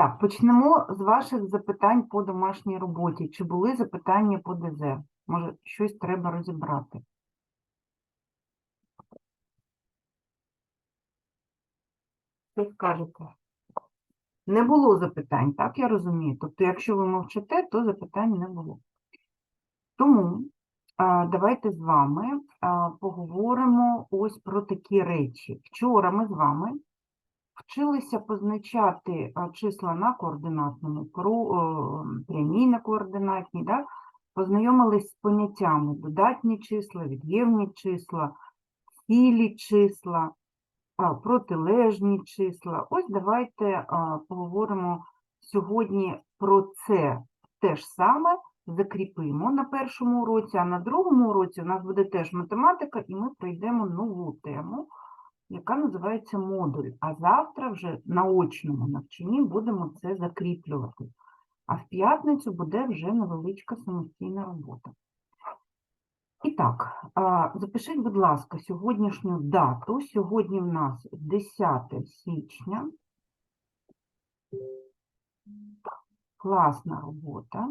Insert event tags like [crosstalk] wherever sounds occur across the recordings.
Так, почнемо з ваших запитань по домашній роботі. Чи були запитання по ДЗ? Може, щось треба розібрати? Що скажете? Не було запитань, так я розумію. Тобто, якщо ви мовчите, то запитань не було. Тому давайте з вами поговоримо ось про такі речі. Вчора ми з вами вчилися позначати числа на координатному, прямій на координатній, да? познайомились з поняттями додатні числа, від'ємні числа, цілі числа, протилежні числа. Ось давайте поговоримо сьогодні про це те ж саме, закріпимо на першому уроці, а на другому уроці у нас буде теж математика, і ми пройдемо нову тему, яка називається модуль. А завтра вже на очному навчанні будемо це закріплювати. А в п'ятницю буде вже невеличка самостійна робота. І так, запишіть, будь ласка, сьогоднішню дату. Сьогодні в нас 10 січня. Класна робота.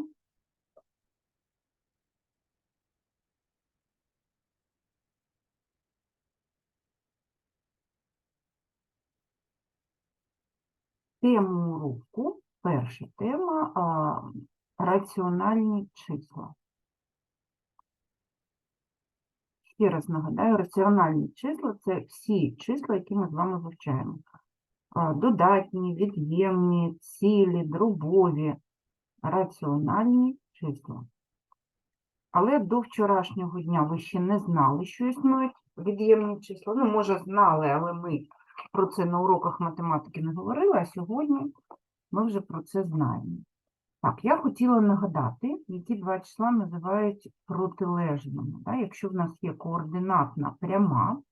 Тему уроку, перша тема а, раціональні числа. Ще раз нагадаю, раціональні числа це всі числа, які ми з вами вивчаємо. Додатні, від'ємні, цілі, дробові, раціональні числа. Але до вчорашнього дня ви ще не знали, що існують від'ємні числа. Ну, може, знали, але ми про це на уроках математики не говорили, а сьогодні ми вже про це знаємо. Так, я хотіла нагадати, які два числа називають протилежними. Да? Якщо в нас є координатна пряма,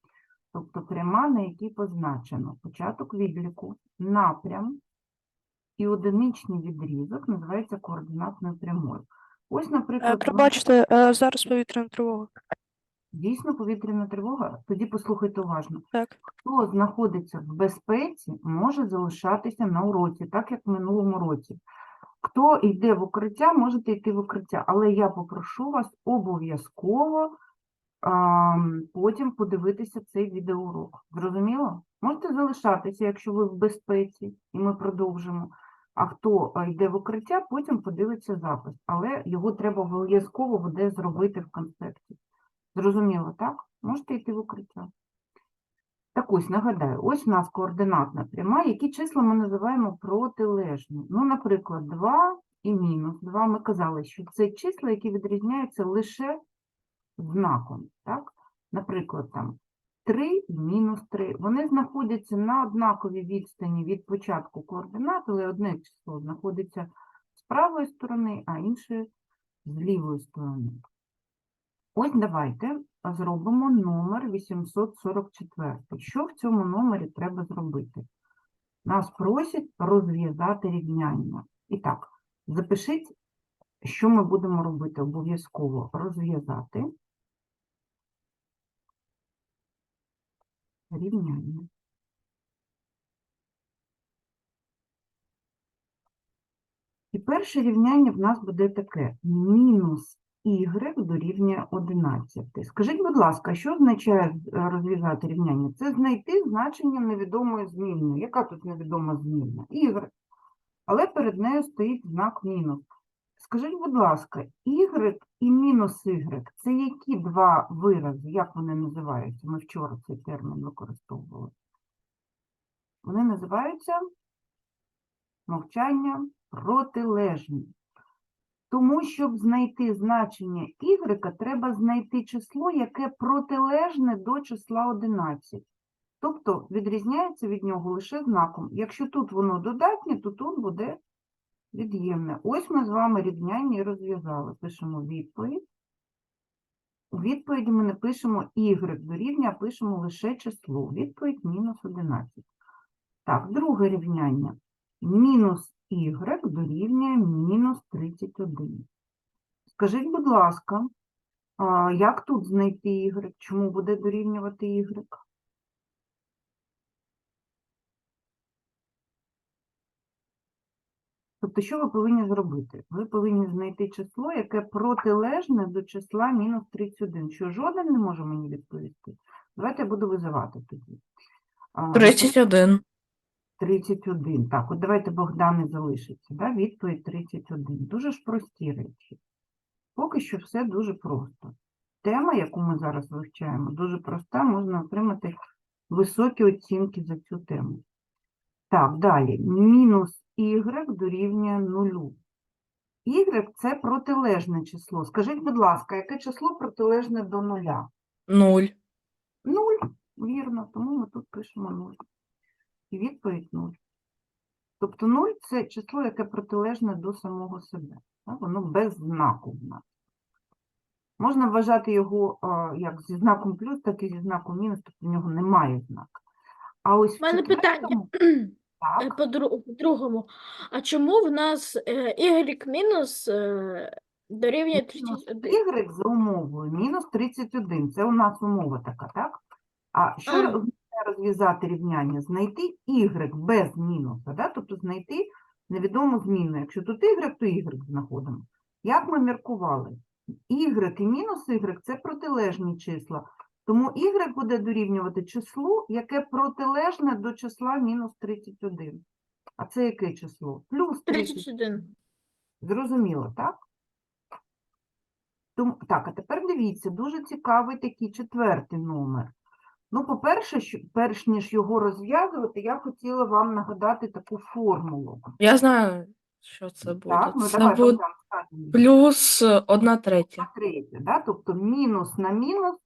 тобто пряма, на якій позначено початок відліку, напрям і одиничний відрізок називається координатною прямою. Ось, Е, наприклад, Пробачте, е, зараз повітряна тривога. Дійсно повітряна тривога, тоді послухайте уважно. Так. Хто знаходиться в безпеці, може залишатися на уроці, так як в минулому році. Хто йде в укриття, можете йти в укриття, але я попрошу вас обов'язково потім подивитися цей відеоурок. Зрозуміло? Можете залишатися, якщо ви в безпеці, і ми продовжимо. А хто йде в укриття, потім подивиться запис. Але його треба обов'язково буде зробити в конспекті. Зрозуміло, так? Можете йти в укриття. Так ось, нагадаю, ось у нас координатна пряма, які числа ми називаємо протилежні. Ну, наприклад, 2 і мінус 2. Ми казали, що це числа, які відрізняються лише знаком. Так? Наприклад, там 3 і мінус 3. Вони знаходяться на однаковій відстані від початку координат, але одне число знаходиться з правої сторони, а інше з лівої сторони. Ось давайте зробимо номер 844. Що в цьому номері треба зробити? Нас просять розв'язати рівняння. І так, запишіть, що ми будемо робити обов'язково. Розв'язати рівняння. І перше рівняння в нас буде таке. Мінус y дорівнює 11. Скажіть, будь ласка, що означає е, розв'язати рівняння? Це знайти значення невідомої змінної. Яка тут невідома змінна? Y. Але перед нею стоїть знак мінус. Скажіть, будь ласка, y і мінус y – це які два вирази? Як вони називаються? Ми вчора цей термін використовували. Вони називаються мовчання протилежні. Тому, щоб знайти значення y, треба знайти число, яке протилежне до числа 11. Тобто відрізняється від нього лише знаком. Якщо тут воно додатнє, то тут буде від'ємне. Ось ми з вами рівняння і розв'язали. Пишемо відповідь. У відповіді ми не пишемо y дорівнює, а пишемо лише число. Відповідь мінус 11. Так, друге рівняння. Мінус y дорівнює мінус 31. Скажіть, будь ласка, як тут знайти y? Чому буде дорівнювати y? Тобто, що ви повинні зробити? Ви повинні знайти число, яке протилежне до числа мінус 31. Що жоден не може мені відповісти? Давайте я буду визивати тоді. 31. 31. Так, от давайте Богдан і залишиться. Да? Відповідь 31. Дуже ж прості речі. Поки що все дуже просто. Тема, яку ми зараз вивчаємо, дуже проста, можна отримати високі оцінки за цю тему. Так, далі. Мінус y дорівнює нулю. Y – це протилежне число. Скажіть, будь ласка, яке число протилежне до нуля? 0. Нуль, вірно, тому ми тут пишемо нуль. І відповідь нуль. Тобто нуль – це число, яке протилежне до самого себе. Так? Воно без знаку в нас. Можна вважати його як зі знаком плюс, так і зі знаком мінус, тобто в нього немає знака. А ось У мене питання. [clears throat] Е, так, по-другому, а чому в нас е, y мінус е, дорівнює 31? y за умовою мінус 31. Це у нас умова така, так? А що розв'язати рівняння? Знайти y без мінуса, да? тобто знайти невідому зміну. Якщо тут y, то y знаходимо. Як ми міркували? y і мінус y – це протилежні числа. Тому y буде дорівнювати числу, яке протилежне до числа мінус 31. А це яке число? Плюс 31. 31. Зрозуміло, так? Тому, так, а тепер дивіться, дуже цікавий такий четвертий номер. Ну, по-перше, що- перш ніж його розв'язувати, я хотіла вам нагадати таку формулу. Я знаю, що це буде. Так, ну це давай, буде Богдан, скажи мені. плюс 1 третя. третє, да? тобто мінус на мінус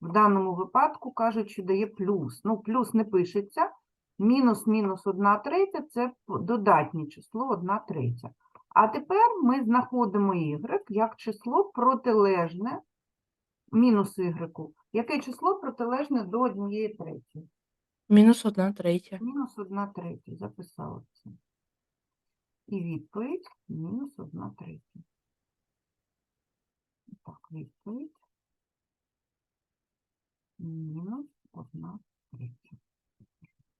в даному випадку кажуть, що дає плюс. Ну, плюс не пишеться. Мінус мінус 1 третя – це п- додатнє число 1 третя. А тепер ми знаходимо y як число протилежне мінус y. Яке число протилежне до 1 третьої? Мінус 1 третя. Мінус 1 третя. Записала це. І відповідь мінус 1 третя. Так, відповідь. Мінус 1 третя.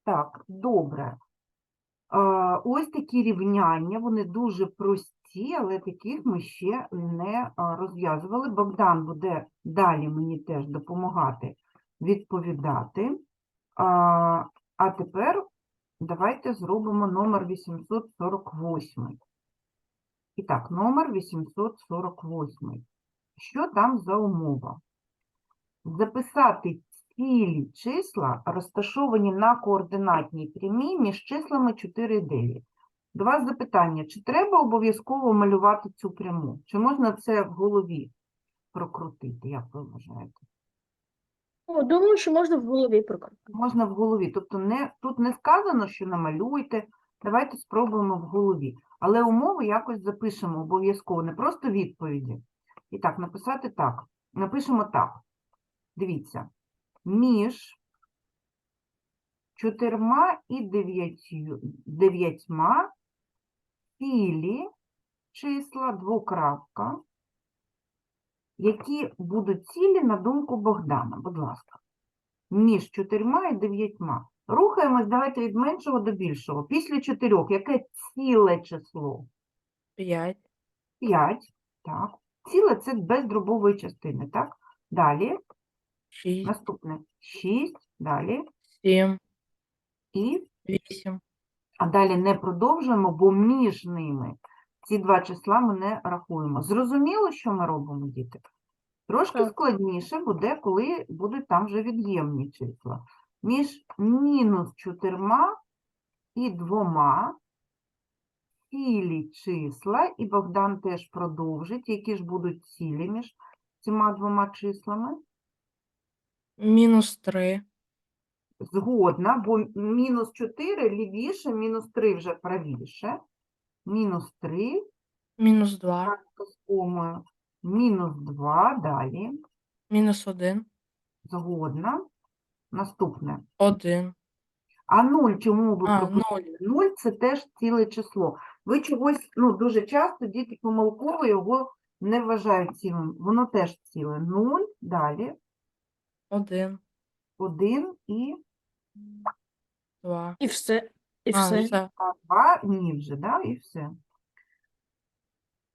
Так, добре. Ось такі рівняння, вони дуже прості, але таких ми ще не розв'язували. Богдан буде далі мені теж допомагати відповідати. А тепер давайте зробимо номер 848. І так, номер 848. Що там за умова? Записати цілі числа, розташовані на координатній прямій між числами 4 і 9. До вас запитання, чи треба обов'язково малювати цю пряму? Чи можна це в голові прокрутити, як ви вважаєте? О, думаю, що можна в голові прокрутити. Можна в голові. Тобто не, тут не сказано, що намалюйте. Давайте спробуємо в голові. Але умови якось запишемо обов'язково, не просто відповіді. І так, написати так. Напишемо так. Дивіться. Між чотирма і дев'ятьма цілі числа двокрапка, які будуть цілі на думку Богдана. Будь ласка між чотирма і дев'ятьма. Рухаємось, давайте від меншого до більшого. Після чотирьох, яке ціле число? 5. 5. Так. Ціле це без дробової частини, так? Далі, 6. наступне 6, далі 7. і, 8. а далі не продовжуємо, бо між ними ці два числа ми не рахуємо. Зрозуміло, що ми робимо, діти? Трошки Так. складніше буде, коли будуть там вже від'ємні числа. Між мінус чотирма і двома цілі числа, і Богдан теж продовжить, які ж будуть цілі між цими двома числами. Мінус 3. Згодна, бо мінус 4 лівіше, мінус 3 вже правіше. Мінус 3 Мінус 2. комою. Мінус 2 далі. Мінус 1. Згодна. Наступне. 1. А 0 чому ви А, пропустили? 0. 0 це теж ціле число. Ви чогось, ну, дуже часто діти помилково його не вважають цілим. Воно теж ціле. 0, далі 1. 1 і 2. І все. І А, все. все. а 2 ні вже, да? і все.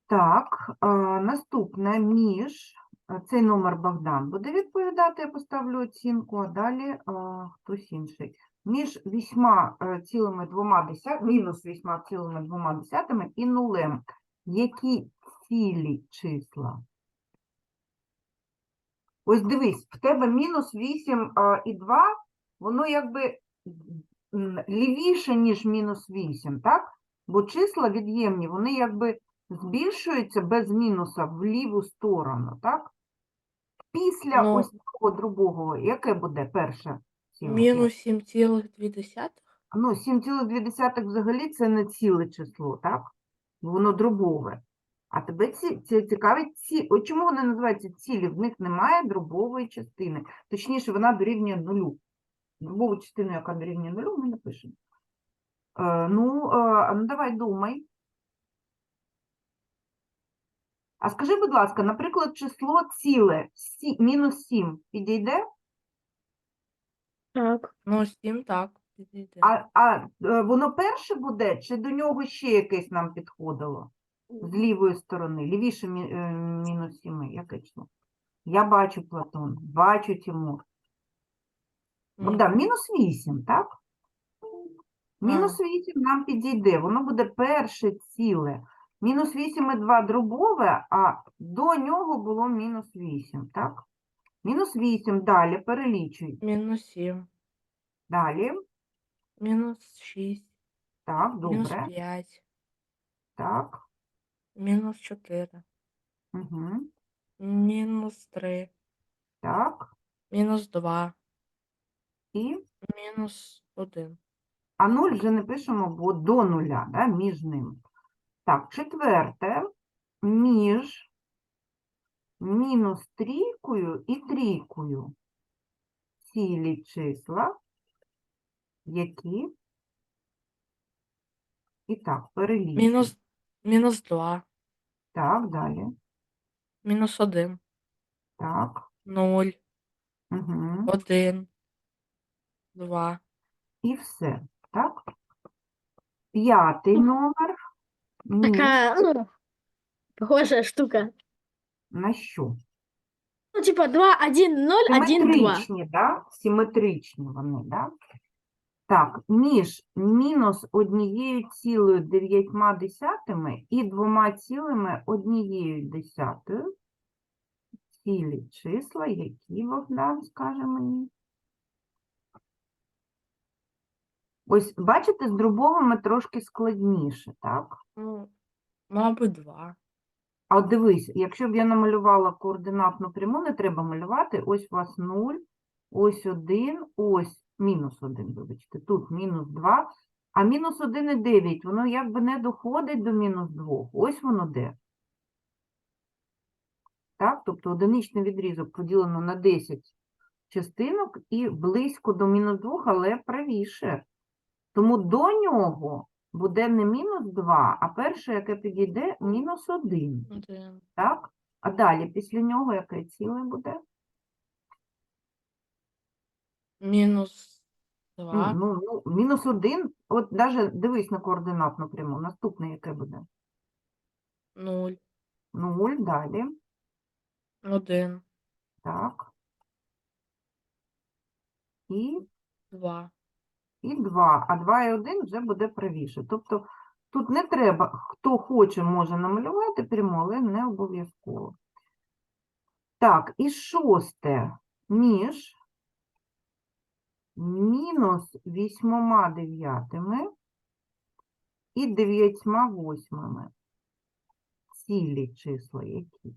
Так, е, наступне між, е, цей номер Богдан буде відповідати, я поставлю оцінку, а далі е, хтось інший. Між 8 е, цілими двома десятими, мінус 8 цілими двома десятими і нулем. Які цілі числа? Ось дивись, в тебе мінус 8 а, і 2, воно якби лівіше, ніж мінус 8, так? Бо числа від'ємні, вони якби збільшуються без мінуса в ліву сторону, так? Після Ну. ось цього другого, яке буде перше? Мінус 7,2. Ну, 7,2 взагалі це не ціле число, так? Воно дробове. А тебе ці, ці цікавить ці. От чому вони називаються цілі? В них немає дробової частини. Точніше, вона дорівнює нулю. Дробову частину, яка дорівнює нулю, ми напишемо. Е, ну, е, ну, давай думай. А скажи, будь ласка, наприклад, число ціле сі, мінус 7 підійде? Так. Ну, 7 так. підійде. А, а е, воно перше буде, чи до нього ще якесь нам підходило? З лівої сторони, лівіше мі- е, мінус 7, яке число? Я бачу Платон, бачу Тимур. Богдан, мінус 8, так? Мінус 8 нам підійде, воно буде перше ціле. Мінус 8 і 2 дробове, а до нього було мінус 8, так? Мінус 8, далі перелічуй. Мінус 7. Далі, Мінус 6. так, Мінус добре, 5. так. Мінус 4. Угу, Мінус 3. так. Мінус 2. І Мінус 1. А 0 вже не пишемо, бо до нуля, да, між ними. Так, четверте, між мінус трійкою і трійкою. Цілі числа, які. І так, перелічуємо. Мінус, мінус 2. Так, далі. Мінус 1. Так. 0. Угу. 1. 2. І все. Так. П'ятий номер. Між Така, ну, похожа штука. на що? Ну, типа 2, 1, 0, 1, 2. Симетричні, да? Симетричні вони, да? Так, між мінус однією цілою дев'ятьма десятими і двома цілими однією десятою. Цілі числа, які Богдан скаже мені. Ось, бачите, з дробовими трошки складніше, так? Ну, мабуть, 2. А от дивись, якщо б я намалювала координатну пряму, не треба малювати. Ось у вас 0, ось 1, ось мінус 1, вибачте, тут мінус 2, а мінус 1 і 9, воно якби не доходить до мінус 2. Ось воно де. Так, тобто одиничний відрізок поділено на 10 частинок і близько до мінус 2, але правіше. Тому до нього буде не мінус 2, а перше, яке підійде, мінус 1. 1. Так? А далі після нього яке ціле буде? Мінус Ні, 2. Ну, ну, мінус один. От навіть дивись на координатну пряму. Наступне яке буде? 0. Нуль, далі. 1. Так. І, 2. і 2. А 2 і 1 вже буде правіше. Тобто тут не треба, хто хоче, може намалювати пряму, але не обов'язково. Так, і шосте. Між мінус вісьмома дев'ятими і дев'ятьма восьмими. Цілі числа які?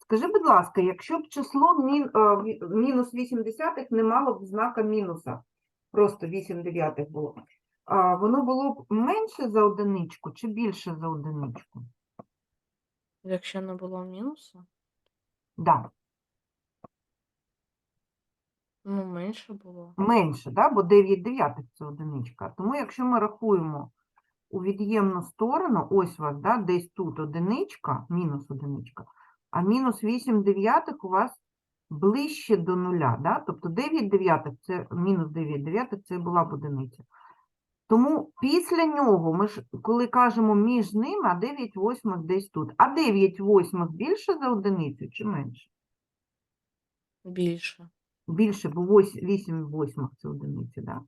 Скажи, будь ласка, якщо б число мін, е, мінус 8 десятих не мало б знака мінуса, просто 8 дев'ятих було, а, воно було б менше за одиничку чи більше за одиничку? Якщо не було мінуса, Да, ну менше було. менше, да? бо 9 дев'ятих це одиничка. Тому якщо ми рахуємо у від'ємну сторону, ось у вас, да, десь тут одиничка, мінус одиничка, а мінус 8 дев'ятих у вас ближче до нуля, да? тобто 9 дев'ятих це мінус 9 дев'ятих це була б одиниця. Тому після нього ми ж, коли кажемо між ними, а 9 восьмих десь тут. А 9 восьмих більше за одиницю чи менше? Більше. Більше, бо вось- 8 восьмих це одиниця, да?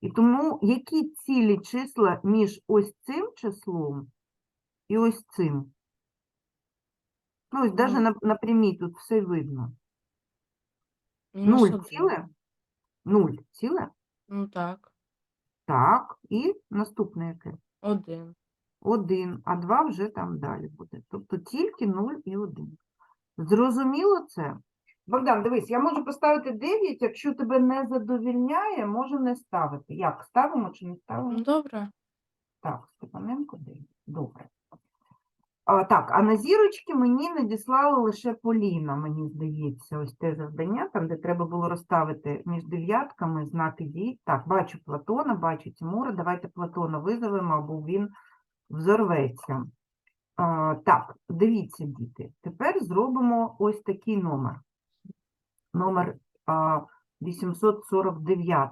І тому які цілі числа між ось цим числом і ось цим? Ну, ось навіть на, на прямій тут все видно. Мінус 0 один. ціле? 0 ціле? Ну так. Так. І наступне яке? Один. 1, а 2 вже там далі буде. Тобто тільки 0 і 1. Зрозуміло це? Богдан, дивись, я можу поставити 9, якщо тебе не задовільняє, можу не ставити. Як, ставимо чи не ставимо? Ну, добре. Так, Степаненко 9. Добре. А, так, а на зірочки мені надіслала лише Поліна, мені здається, ось те завдання, там, де треба було розставити між дев'ятками знаки дій. Так, бачу Платона, бачу Тимура. Давайте Платона визовемо, або він взорветься. А, так, дивіться, діти. Тепер зробимо ось такий номер. Номер а, 849.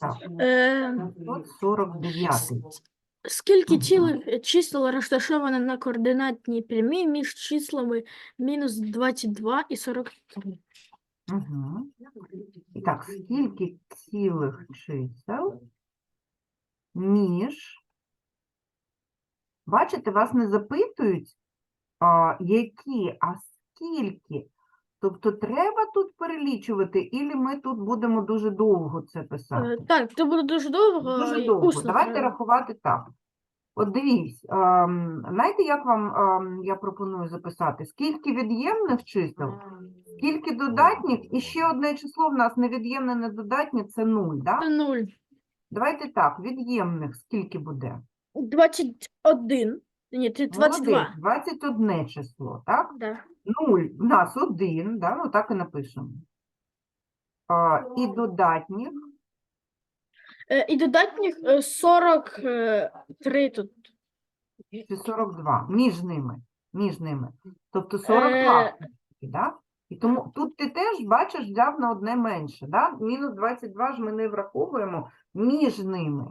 Так, Е, 849. скільки цілих е, чисел розташовано на координатній прямій між числами мінус 22 і 43? Угу. І так, скільки цілих чисел між. Бачите, вас не запитують, а, які, а скільки. Тобто треба тут перелічувати, і ми тут будемо дуже довго це Е, писати? Так, це буде дуже довго. Дуже довго. усно Давайте треба. рахувати так. От дивіться, ем, знаєте, як вам ем, я пропоную записати? Скільки від'ємних чисел, скільки додатніх, і ще одне число в нас невід'ємне, недодатнє – це 0, да? Це нуль. Давайте так, від'ємних скільки буде? 21. Ні, це 22. Молодець, 21 число, так? Да. 0 в нас 1, да? ну так і напишемо. А, і додатніх, Е, І додатніх е, 43 тут. чи 42, між ними, між ними. Тобто 42, Е. да? І тому тут ти теж, бачиш, взяв на одне менше, да? Мінус 22 ж ми не враховуємо між ними,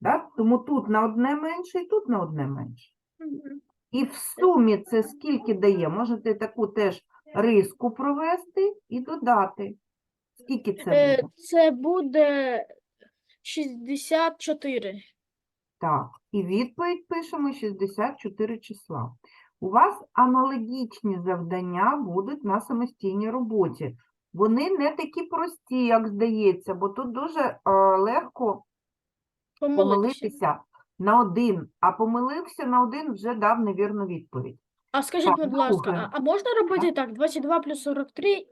да? Тому тут на одне менше і тут на одне менше. Мгм. І в сумі це скільки дає? Можете таку теж риску провести і додати. Скільки це Е, буде? Це буде 64. Так, і відповідь пишемо 64 числа. У вас аналогічні завдання будуть на самостійній роботі. Вони не такі прості, як здається, бо тут дуже е, легко Помилитися. На один, а помилився на один вже дав невірну відповідь. А скажіть, Так, будь ласка, друге. а, а можна робити так? 22 плюс 43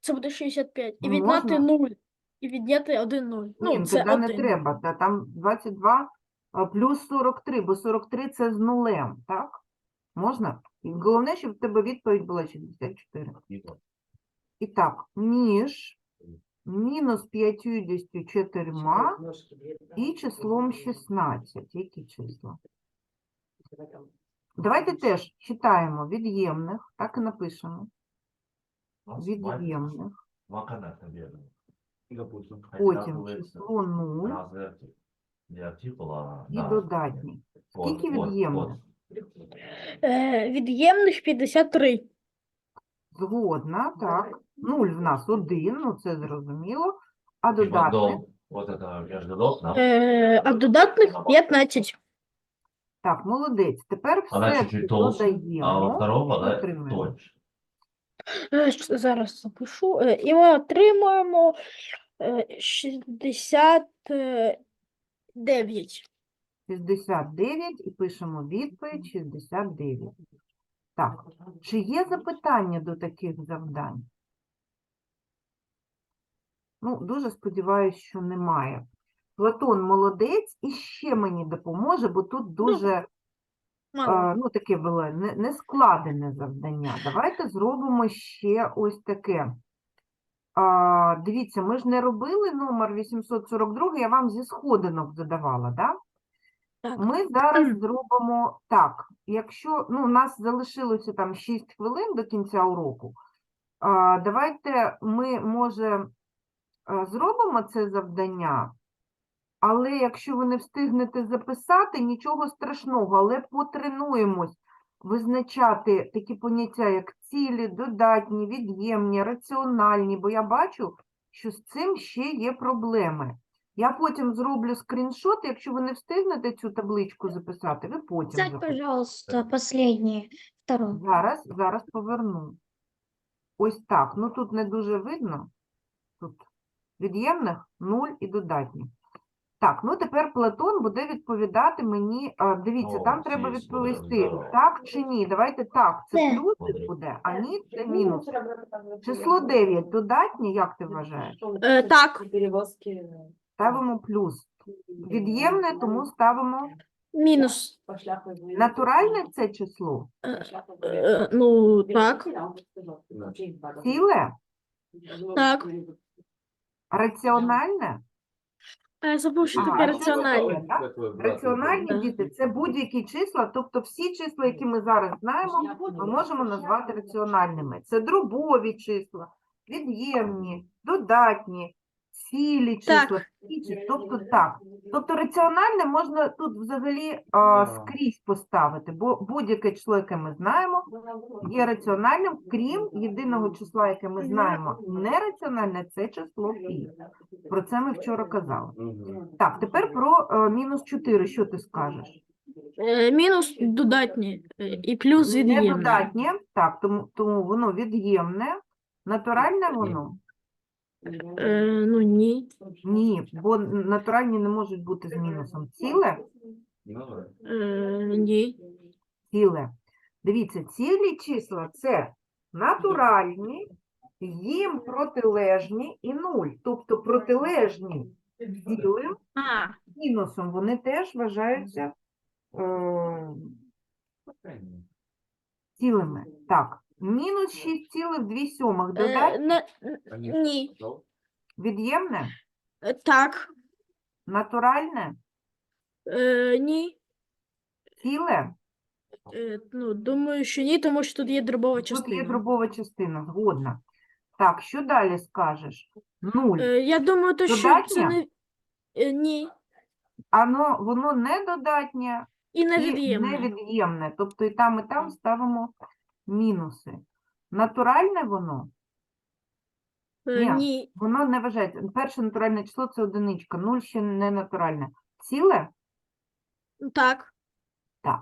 це буде 65. І Ну, відняти можна. 0. І відняти 1 0. Ні, Ну, це тоді не 1. треба. Та там 22 а, плюс 43, бо 43 це з нулем, так? Можна? І головне, щоб в тебе відповідь була 64. І так, між мінус 54 і числом 16. Які числа? Давайте теж читаємо від'ємних, так і напишемо. Від'ємних. Потім число 0 і додатні. Скільки від'ємних? Е, від'ємних 53. Згодна, так. 0 в нас 1, ну це зрозуміло. А додатних? Вот это между ног, да? Е, а додатних 15. Так, молодець. Тепер Она все чуть-чуть толще, а у додаємо. второго, да, отримаємо. тоньше. Е, щ- Зараз запишу. Е, І ми отримуємо е, 69. 69 і пишемо відповідь 69. Так, чи є запитання до таких завдань? Ну, дуже сподіваюся, що немає. Платон молодець і ще мені допоможе, бо тут дуже Мало. е, ну, таке було не, не завдання. Давайте зробимо ще ось таке. А, дивіться, ми ж не робили номер 842, я вам зі сходинок задавала, да? Так. Ми зараз зробимо так. Якщо ну, у нас залишилося там 6 хвилин до кінця уроку, а, давайте ми, може, зробимо це завдання, але якщо ви не встигнете записати, нічого страшного, але потренуємось визначати такі поняття, як цілі, додатні, від'ємні, раціональні, бо я бачу, що з цим ще є проблеми. Я потім зроблю скріншот, якщо ви не встигнете цю табличку записати, ви потім Сядь, пожалуйста, последнее, второе. Зараз, зараз поверну. Ось так. Ну тут не дуже видно. Тут від'ємних 0 і додатніх. Так, ну тепер Платон буде відповідати мені. а, Дивіться, там О, треба звісно, відповісти здорово. так чи ні. Давайте так, це Це. плюсик буде, а ні, це мінус. Число 9 додатнє, як ти вважаєш? Е, так. Перевозки. Ставимо плюс. Від'ємне, тому ставимо Мінус. натуральне це число. Е, ну, так. Ціле, Так. Раціональне. А я забув, що таке раціональне. так? Раціональні діти це будь-які числа, тобто всі числа, які ми зараз знаємо, ми можемо назвати раціональними. Це дробові числа, від'ємні, додатні, цілі числа, Так. всі тобто так. Тобто раціональне можна тут взагалі а, скрізь поставити, бо будь-яке число, яке ми знаємо, є раціональним, крім єдиного числа, яке ми знаємо, нераціональне це число пі. Про це ми вчора казали. Так, тепер про е, мінус 4, що ти скажеш? Е, мінус додатні е, і плюс від'ємне. Недодатнє, так, тому, тому воно від'ємне. Натуральне воно? Е, ну ні. Ні, бо натуральні не можуть бути з мінусом. Ціле? Е, ні. Ціле. Дивіться, цілі числа це натуральні, їм протилежні і нуль. Тобто протилежні цілим А, мінусом вони теж вважаються е, цілими. Так, мінус 6,2 сьомих е, додать не, ні. від'ємне, Е, так. натуральне, Е, ні. ціле. Е, ну, думаю, що ні, тому що тут є дробова Тут є частина. дробова частина, згодна. Так, що далі скажеш? Нуль. Е, я думаю, то, що це не. Е, ні. Ано, воно не додатнє І не і від'ємне. невід'ємне. Тобто і там, і там ставимо мінуси. Натуральне воно? Е, ні. ні. Воно не вважається. Перше натуральне число це одиничка, нуль ще не натуральне. Ціле? Так. Так.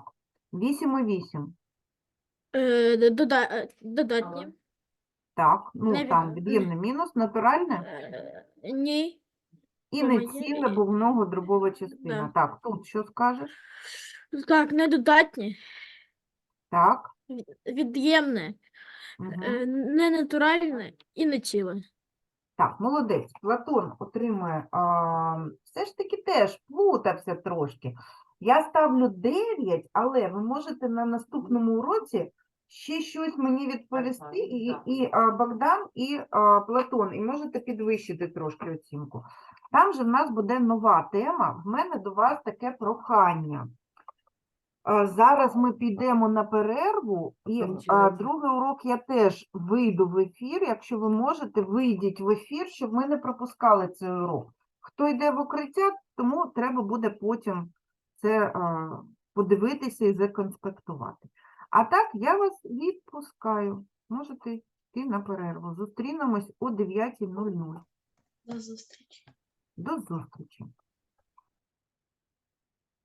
8 і 8. Е, дода... е, додатні. Так, ну Не там від'ємне мінус, натуральне Е, ні. і не ціле, бо в нього дробова частина. Да. Так, тут що скажеш? Так, не додатні. Так. Від'ємне. Угу. Е, не натуральне і не ціле. Так, молодець. Платон отримує, а, все ж таки теж плутався трошки. Я ставлю 9, але ви можете на наступному уроці ще щось мені відповісти, і, і а, Богдан, і а, Платон, і можете підвищити трошки оцінку. Там же в нас буде нова тема. В мене до вас таке прохання. А, Зараз ми підемо на перерву, і а, другий урок я теж вийду в ефір. Якщо ви можете, вийдіть в ефір, щоб ми не пропускали цей урок. Хто йде в укриття, тому треба буде потім це а, подивитися і законспектувати. А так, я вас відпускаю. Можете йти на перерву. Зустрінемось о 9.00. До зустрічі. До зустрічі.